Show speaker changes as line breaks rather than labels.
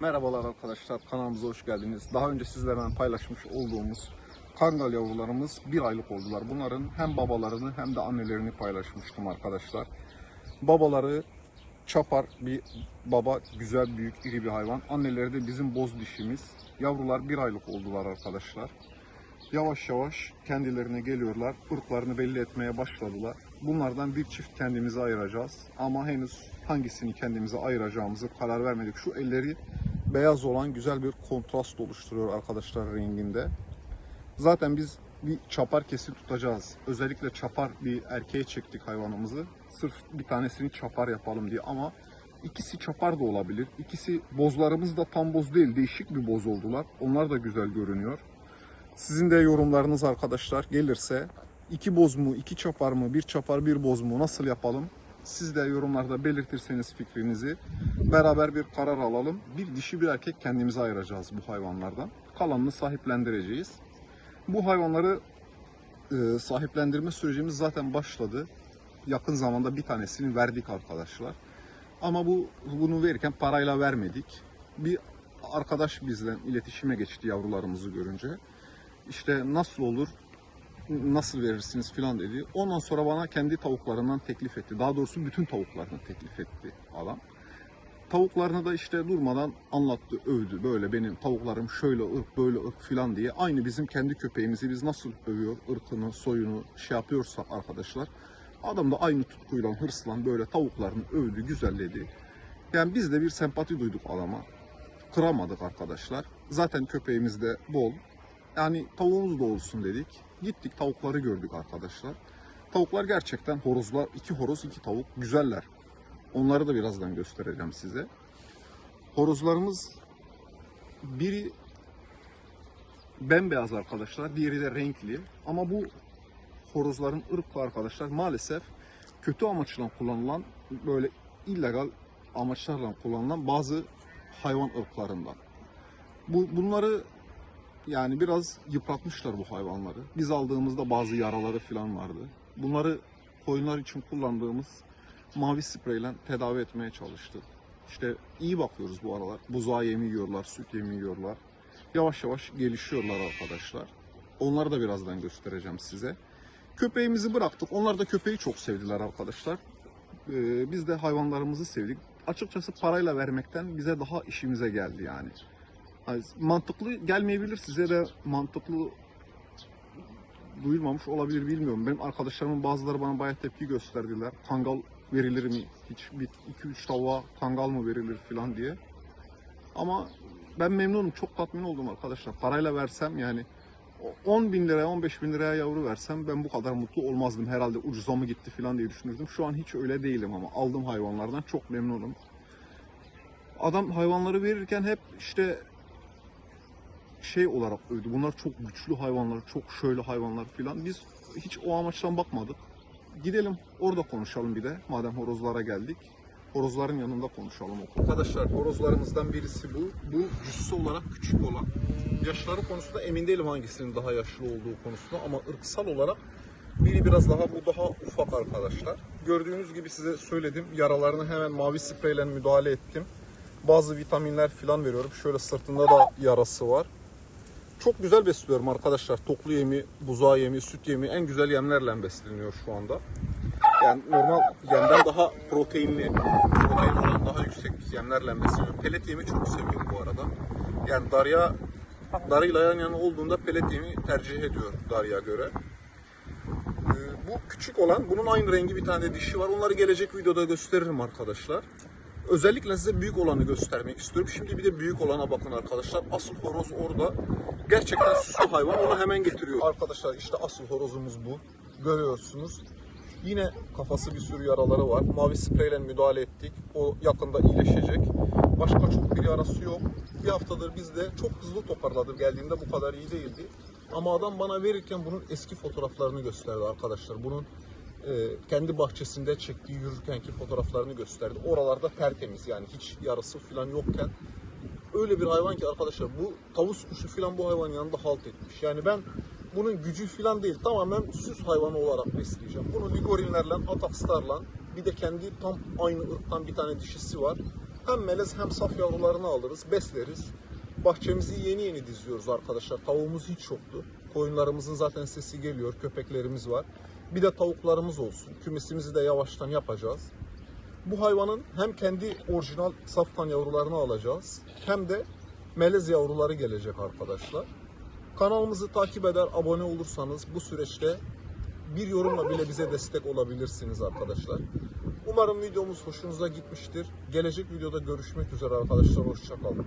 Merhabalar arkadaşlar kanalımıza hoş geldiniz. Daha önce sizlerle paylaşmış olduğumuz kangal yavrularımız bir aylık oldular. Bunların hem babalarını hem de annelerini paylaşmıştım arkadaşlar. Babaları çapar bir baba güzel büyük iri bir hayvan. Anneleri de bizim boz dişimiz. Yavrular bir aylık oldular arkadaşlar. Yavaş yavaş kendilerine geliyorlar. ırklarını belli etmeye başladılar. Bunlardan bir çift kendimize ayıracağız. Ama henüz hangisini kendimize ayıracağımızı karar vermedik. Şu elleri beyaz olan güzel bir kontrast oluşturuyor arkadaşlar renginde. Zaten biz bir çapar kesi tutacağız. Özellikle çapar bir erkeğe çektik hayvanımızı. Sırf bir tanesini çapar yapalım diye ama ikisi çapar da olabilir. İkisi bozlarımız da tam boz değil. Değişik bir boz oldular. Onlar da güzel görünüyor. Sizin de yorumlarınız arkadaşlar gelirse iki boz mu, iki çapar mı, bir çapar bir boz mu nasıl yapalım? Siz de yorumlarda belirtirseniz fikrinizi beraber bir karar alalım. Bir dişi bir erkek kendimize ayıracağız bu hayvanlardan. Kalanını sahiplendireceğiz. Bu hayvanları e, sahiplendirme sürecimiz zaten başladı. Yakın zamanda bir tanesini verdik arkadaşlar. Ama bu bunu verirken parayla vermedik. Bir arkadaş bizden iletişime geçti yavrularımızı görünce. İşte nasıl olur, nasıl verirsiniz filan dedi. Ondan sonra bana kendi tavuklarından teklif etti. Daha doğrusu bütün tavuklarını teklif etti adam. Tavuklarını da işte durmadan anlattı, övdü. Böyle benim tavuklarım şöyle ırk, böyle ırk filan diye. Aynı bizim kendi köpeğimizi biz nasıl övüyor, ırkını, soyunu şey yapıyorsa arkadaşlar. Adam da aynı tutkuyla, hırsla böyle tavuklarını övdü, güzelledi. Yani biz de bir sempati duyduk adama. Kıramadık arkadaşlar. Zaten köpeğimiz de bol. Yani tavuğumuz da olsun dedik. Gittik tavukları gördük arkadaşlar. Tavuklar gerçekten horozlar, iki horoz, iki tavuk güzeller. Onları da birazdan göstereceğim size. Horozlarımız biri bembeyaz arkadaşlar, diğeri de renkli. Ama bu horozların ırkı arkadaşlar maalesef kötü amaçla kullanılan böyle illegal amaçlarla kullanılan bazı hayvan ırklarından. Bu bunları yani biraz yıpratmışlar bu hayvanları. Biz aldığımızda bazı yaraları falan vardı. Bunları koyunlar için kullandığımız mavi spreyle tedavi etmeye çalıştık. İşte iyi bakıyoruz bu aralar. Buzağı yemi yiyorlar, süt yemi yiyorlar. Yavaş yavaş gelişiyorlar arkadaşlar. Onları da birazdan göstereceğim size. Köpeğimizi bıraktık. Onlar da köpeği çok sevdiler arkadaşlar. Ee, biz de hayvanlarımızı sevdik. Açıkçası parayla vermekten bize daha işimize geldi yani. Mantıklı gelmeyebilir size de mantıklı duyulmamış olabilir bilmiyorum. Benim arkadaşlarımın bazıları bana bayağı tepki gösterdiler. Kangal verilir mi? Hiç bir iki üç tavuğa kangal mı verilir falan diye. Ama ben memnunum. Çok tatmin oldum arkadaşlar. Parayla versem yani 10 bin liraya 15 bin liraya yavru versem ben bu kadar mutlu olmazdım. Herhalde ucuza mı gitti falan diye düşünürdüm. Şu an hiç öyle değilim ama aldığım hayvanlardan çok memnunum. Adam hayvanları verirken hep işte şey olarak övdü. Bunlar çok güçlü hayvanlar, çok şöyle hayvanlar filan. Biz hiç o amaçtan bakmadık. Gidelim orada konuşalım bir de. Madem horozlara geldik. Horozların yanında konuşalım. Arkadaşlar horozlarımızdan birisi bu. Bu cüssü olarak küçük olan. Yaşları konusunda emin değilim hangisinin daha yaşlı olduğu konusunda ama ırksal olarak biri biraz daha bu daha ufak arkadaşlar. Gördüğünüz gibi size söyledim. Yaralarını hemen mavi spreyle müdahale ettim. Bazı vitaminler filan veriyorum. Şöyle sırtında da yarası var. Çok güzel besliyorum arkadaşlar. Toklu yemi, buzağı yemi, süt yemi en güzel yemlerle besleniyor şu anda. Yani normal yemden daha proteinli, protein oranı daha yüksek yemlerle besleniyorum. Pelet yemi çok seviyorum bu arada. Yani Darya, Darıyla yan yana olduğunda pelet yemi tercih ediyor Darya göre. Ee, bu küçük olan, bunun aynı rengi bir tane dişi var. Onları gelecek videoda gösteririm arkadaşlar. Özellikle size büyük olanı göstermek istiyorum. Şimdi bir de büyük olana bakın arkadaşlar. Asıl horoz orada. Gerçekten süslü hayvan. Onu hemen getiriyor. Arkadaşlar işte asıl horozumuz bu. Görüyorsunuz. Yine kafası bir sürü yaraları var. Mavi spreyle müdahale ettik. O yakında iyileşecek. Başka çok bir yarası yok. Bir haftadır bizde çok hızlı toparladı. Geldiğinde bu kadar iyi değildi. Ama adam bana verirken bunun eski fotoğraflarını gösterdi arkadaşlar. Bunun kendi bahçesinde çektiği yürürkenki fotoğraflarını gösterdi. Oralarda tertemiz yani hiç yarası falan yokken öyle bir hayvan ki arkadaşlar bu tavus kuşu falan bu hayvanın yanında halt etmiş. Yani ben bunun gücü falan değil tamamen süs hayvanı olarak besleyeceğim. Bunu ligorinlerle, atakstarla bir de kendi tam aynı ırktan bir tane dişisi var. Hem melez hem saf yavrularını alırız, besleriz. Bahçemizi yeni yeni diziyoruz arkadaşlar. Tavuğumuz hiç yoktu. Koyunlarımızın zaten sesi geliyor, köpeklerimiz var. Bir de tavuklarımız olsun. Kümesimizi de yavaştan yapacağız. Bu hayvanın hem kendi orijinal safkan yavrularını alacağız hem de melez yavruları gelecek arkadaşlar. Kanalımızı takip eder, abone olursanız bu süreçte bir yorumla bile bize destek olabilirsiniz arkadaşlar. Umarım videomuz hoşunuza gitmiştir. Gelecek videoda görüşmek üzere arkadaşlar. Hoşçakalın.